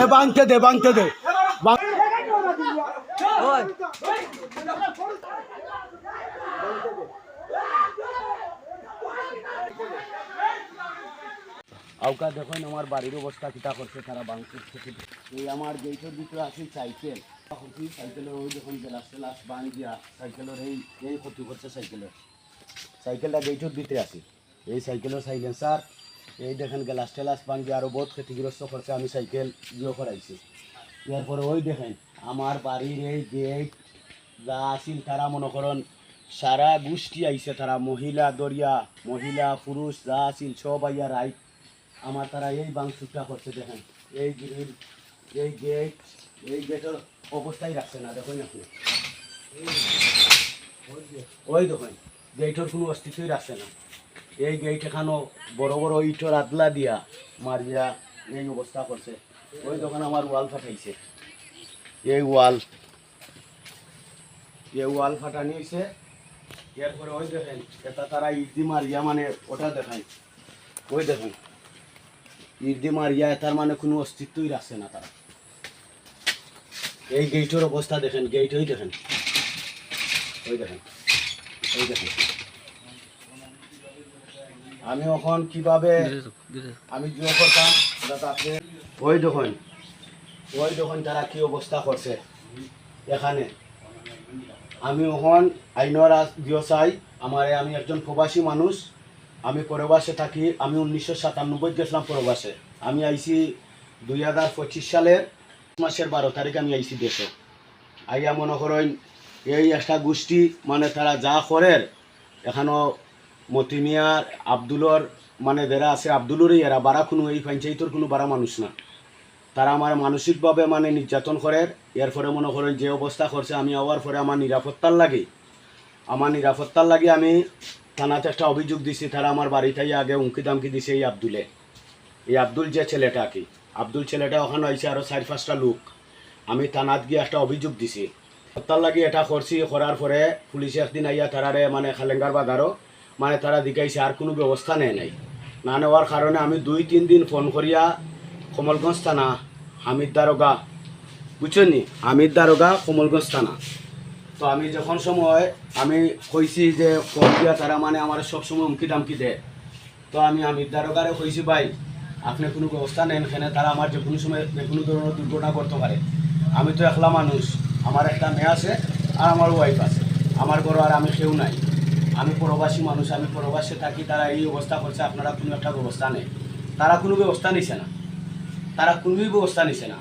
এ বাংতে দে বাংতে দে। আউকা দেখুন আমার বাড়ির অবস্থা কিতা করছে তারা বাংকুর থেকে এই আমার গেটের ভিতরে আছে সাইকেল। ক্ষতি সাইকেলের ওই যখন গ্লাস টেলাস বান দিয়া সাইকেলের এই এই ক্ষতি করছে সাইকেলের। সাইকেলটা গেটের ভিতরে আছে। এই সাইকেলের সাইলেন্সার এই দেখেন গ্লাস টেলাস দিয়ে আরও বহুত ক্ষতিগ্রস্ত করছে, আমি সাইকেল ইয়ে করাইছি। এরপরে ওই দেখেন, আমার বাড়ির এই গেট যা আছিল তারা মনে করেন, সারা গোষ্ঠী আইছে তারা, মহিলা, দরিয়া, মহিলা, পুরুষ, যা আছিল সব আইয়া রাইট আমার তারা এই বাংশুটা করছে দেখেন, এই গ্রিল এই গেট, এই গেটের অবস্থাই রাখছে না, দেখুন আপনি। ওই দেখুন, গেটের কোনো অস্তিত্বই রাখছে না। এই গেট এখানো বড় বড় ইটর আদলা দিয়া মারিয়া এই অবস্থা করছে। ওই দোকান আমার ওয়াল ফাটাইছে। এই ওয়াল। এই ওয়াল ফাটানি হয়েছে এরপরে ওই দেখেন, এটা তারা ইদি মারিয়া মানে ওটা দেখায়। ওই দেখেন ইদি মারিয়া তার মানে কোনো অস্তিত্বই রাখছে না তারা। এই গেটের অবস্থা দেখেন গেট ওই দেখেন। ওই দেখেন ওই দেখেন। আমি এখন কীভাবে আমি করতাম আপনি ওই দেখুন। ওই দেখুন তারা কি অবস্থা করছে। এখানে। আমি এখন আইনর চাই আমার আমি একজন প্রবাসী মানুষ আমি প্রবাসে থাকি আমি উনিশশো সাতানব্বই গেছিলাম প্রবাসে। আমি আইছি দুই হাজার পঁচিশ সালের মাসের বারো তারিখ আমি আইছি দেশে। আইয়া মনে করেন এই একটা গোষ্ঠী মানে তারা যা করের এখানো মতিমিয়ার আব্দুলর মানে যারা আছে, আব্দুলরই এরা। বারা কোনো এই পঞ্চায়েতের কোনো বারা মানুষ না। তারা আমার মানসিকভাবে মানে নির্যাতন করে। এর ফলে মনে করেন যে অবস্থা করছে, আমি হওয়ার পরে আমার নিরাপত্তার লাগে। আমার নিরাপত্তার লাগে আমি থানাতে একটা অভিযোগ দিছি, তারা আমার বাড়িতে আগে উমকি দামকি দিছে এই আব্দুলে। এই আব্দুল যে ছেলেটা কি। আব্দুল ছেলেটা ওখানে আইছে আরও চার পাঁচটা লোক। আমি থানাত গিয়ে একটা অভিযোগ দিছি। হত্যার লাগি এটা করছি, করার পরে পুলিশে একদিন আইয়া তারারে মানে খালেঙ্গার বাগারও মানে তারা দিকাইছে আর কোনো ব্যবস্থা নেয় নাই। না নেওয়ার কারণে আমি দুই, তিন দিন ফোন করিয়া কমলগঞ্জ থানা, হামিদ দারোগা, বুঝছেন নি? হামিদ দারোগা, কমলগঞ্জ থানা। তো আমি যখন সময়, আমি কইছি যে ফোন দিয়া তারা মানে আমার সবসময় হুমকি দামকি দেয়। তো আমি হামিদ দারোগারে কইছি, ভাই, আপনি কোনো ব্যবস্থা নেন, এখানে তারা আমার যে কোনো সময় যে কোনো ধরনের দুর্ঘটনা করতে পারে। আমি তো একলা মানুষ, আমার একটা মেয়ে আছে আর আমার ওয়াইফ আছে। আমার ঘর আর আমি কেউ নাই। আমি প্রবাসী মানুষ, আমি প্রবাসে থাকি, তারা এই অবস্থা করছে, আপনারা কোনো একটা ব্যবস্থা নেই তারা কোনো ব্যবস্থা নিছে না। তারা কোনোই ব্যবস্থা নিছে না।